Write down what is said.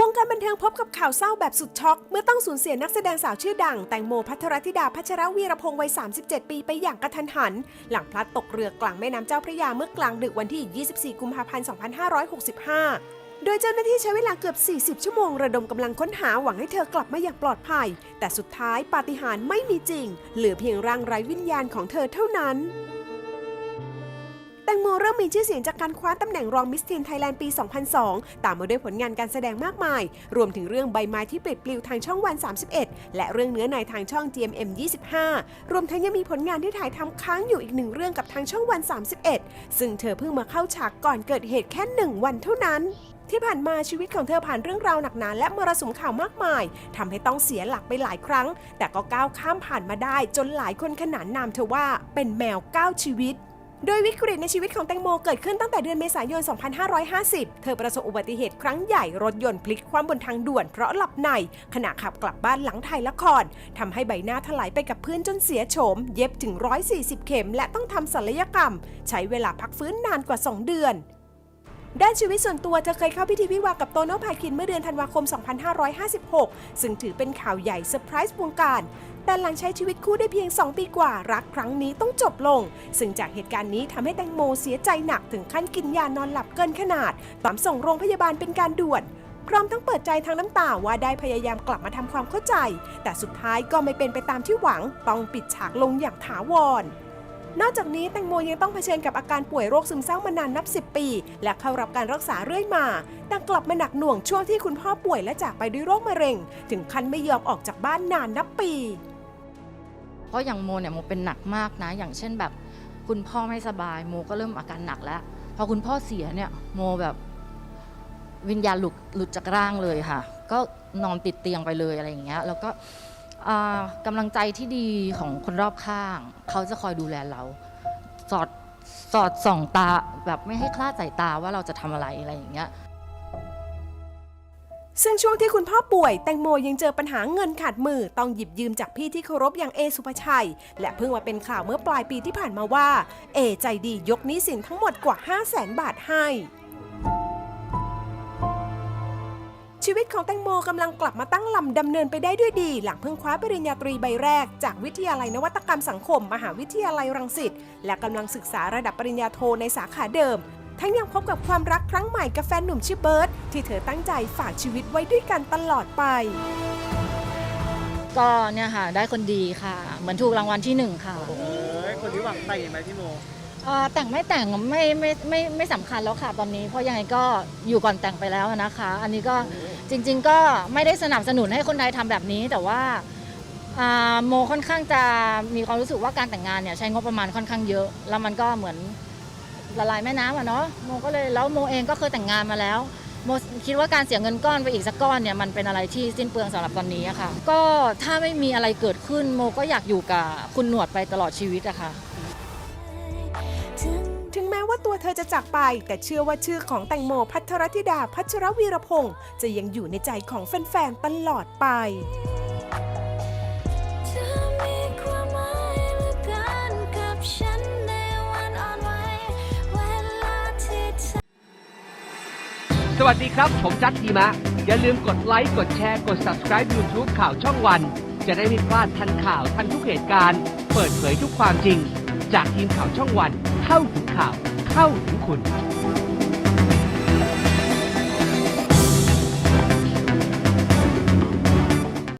วงการบันเทิงพบกับข่าวเศร้าแบบสุดช็อก เมื่อต้องสูญเสียนักแสดงสาวชื่อดัง แตงโมพัทรธิดาพัชรวีรพงศ์วัย 37 ปีไปอย่างกระทันหัน หลังพลัดตกเรือกลางแม่น้ำเจ้าพระยาเมื่อกลางดึกวันที่ 24 กุมภาพันธ์ 2565 โดยเจ้าหน้าที่ใช้เวลาเกือบ 40 ชั่วโมงระดมกำลังค้นหาหวังให้เธอกลับมาอย่างปลอดภัย แต่สุดท้ายปาฏิหาริย์ไม่มีจริง เหลือเพียงร่างไร้วิญญาณของเธอเท่านั้น แตงโมเริ่มมีชื่อเสียงจากการคว้าตำแหน่งรองมิสเทีนไทยแลนด์ปี 2002 ตามมาด้วยผลงานการแสดงมากมาย รวมถึงเรื่องใบไม้ที่ปลิดปลิวทางช่องวัน 31 และเรื่องเนื้อในทางช่อง GMM 25 รวมทั้งยังมีผลงานที่ถ่ายทำค้างอยู่อีกหนึ่งเรื่องกับทางช่องวัน 31 ซึ่งเธอเพิ่งมาเข้าฉากก่อนเกิดเหตุแค่หนึ่งวันเท่านั้นที่ผ่านมาชีวิตของเธอผ่านเรื่องราวหนักหนาและมรสุมข่าวมากมายทำให้ต้องเสียหลักไปหลายครั้ง แต่ก็ก้าวข้ามผ่านมาได้จนหลายคนขนานนามเธอว่าเป็นแมวก้าวชีวิต โดยวิกฤตในชีวิตของแตงโมเกิดขึ้นตั้งแต่เดือนเมษายน 2550 เธอประสบอุบัติเหตุครั้งใหญ่รถยนต์พลิกคว่ำบนทางด่วนเพราะหลับใน ขณะขับกลับบ้านหลังถ่ายละครทำให้ใบหน้าถลายไปกับพื้นจนเสียโฉม เย็บถึง 140 เข็ม และต้องทำศัลยกรรม ใช้เวลาพักฟื้นนานกว่า 2 เดือน ด้านชีวิตส่วนตัวเธอเคยเข้าพิธีวิวากับโตโน่พาคินเมื่อเดือนธันวาคม 2556 ซึ่งถือเป็นข่าวใหญ่เซอร์ไพรส์วงการ แต่หลังใช้ชีวิตคู่ได้เพียง 2 ปีกว่า รักครั้งนี้ต้องจบลง ซึ่งจากเหตุการณ์นี้ทำให้แตงโมเสียใจหนักถึงขั้นกินยานอนหลับเกินขนาดตามส่งโรงพยาบาลเป็นการด่วนพร้อมทั้งเปิดใจทางน้ำตาว่าได้พยายามกลับมาทำความเข้าใจ แต่สุดท้ายก็ไม่เป็นไปตามที่หวัง ต้องปิดฉากลงอย่างถาวร นอกจากนี้แตงโมยังต้องเผชิญกับอาการป่วยโรคซึมเศร้ามานานนับ 10 ปี และเข้ารับการรักษาเรื่อยมา แต่กลับมาหนักหน่วงช่วงที่คุณพ่อป่วยและจากไปด้วยโรคมะเร็ง ถึงขั้นไม่ยอมออกจากบ้านนานนับปีเพราะอย่างโมเนี่ยโมเป็นหนักมากนะ อย่างเช่นแบบ คุณพ่อไม่สบายโมก็เริ่มอาการหนักแล้ว พอคุณพ่อเสียเนี่ยโมแบบวิญญาณหลุดหลุดจากร่างเลยค่ะ ก็นอนติดเตียงไปเลยอะไรอย่างเงี้ย แล้วก็ อ่ากำลังใจที่ดีของคนรอบข้าง เขาจะคอยดูแลเรา สอดสอดส่องตาแบบไม่ให้คลาดสายตาว่าเราจะทำอะไรอะไรอย่างเงี้ย ซึ่งช่วงที่คุณพ่อป่วยแตงโมยังเจอปัญหาเงินขาดมือ ต้องหยิบยืมจากพี่ที่เคารพอย่างเอสุภาชัย และเพิ่งมาเป็นข่าวเมื่อปลายปีที่ผ่านมาว่า เอใจดียกหนี้สินทั้งหมดกว่า 5 0 0แสนบาทให้ วิตของแตงโมกำลังกลับมาตั้งลำดำเนินไปได้ด้วยดี หลังเพิ่งคว้าปริญญาตรีใบแรก จากวิทยาลัยนวัตกรรมสังคม มหาวิทยาลัยรังสิตและกำลังศึกษาระดับปริญญาโทในสาขาเดิม ทั้งยังพบกับความรักครั้งใหม่กับแฟนหนุ่มชื่อเบิร์ตที่เธอตั้งใจฝากชีวิตไว้ด้วยกันตลอดไป ก็เนี่ยค่ะ ได้คนดีค่ะ เหมือนถูกรางวัลที่หนึ่งค่ะเอ้ยคนที่หวังแต่งไหมพี่โมเอ่อแต่งไม่แต่งไม่ไม่ไม่ไม่สำคัญแล้วค่ะตอนนี้ เพราะยังไงก็อยู่ก่อนแต่งไปแล้วนะคะ อันนี้ก็ จริง ๆ ก็ไม่ได้สนับสนุนให้คนไทยทำแบบนี้ แต่ว่าโมค่อนข้างจะมีความรู้สึกว่าการแต่งงานเนี่ยใช้งบประมาณค่อนข้างเยอะ แล้วมันก็เหมือนละลายแม่น้ำอะเนาะโมก็เลยแล้วโมเองก็เคยแต่งงานมาแล้วโมคิดว่าการเสียเงินก้อนไปอีกสักก้อนเนี่ยมันเป็นอะไรที่สิ้นเปลืองสำหรับตอนนี้อะค่ะ ก็ถ้าไม่มีอะไรเกิดขึ้นโมก็อยากอยู่กับคุณหนวดไปตลอดชีวิตอะค่ะ ว่าตัวเธอจะจากไป แต่เชื่อว่าชื่อของแตงโมพัทรธิดาพัชรวีรพงศ์จะยังอยู่ในใจของแฟนๆตลอดไปสวัสดีครับ ผมจัดทีมะ อย่าลืมกดไลค์ กดแชร์ กด subscribe YouTube ข่าวช่องวัน จะได้ไม่พลาดทันข่าวทันทุกเหตุการณ์ เปิดเผยทุกความจริง จากทีมข่าวช่องวัน เข้าถึงข่าว เข้าถึงคุณ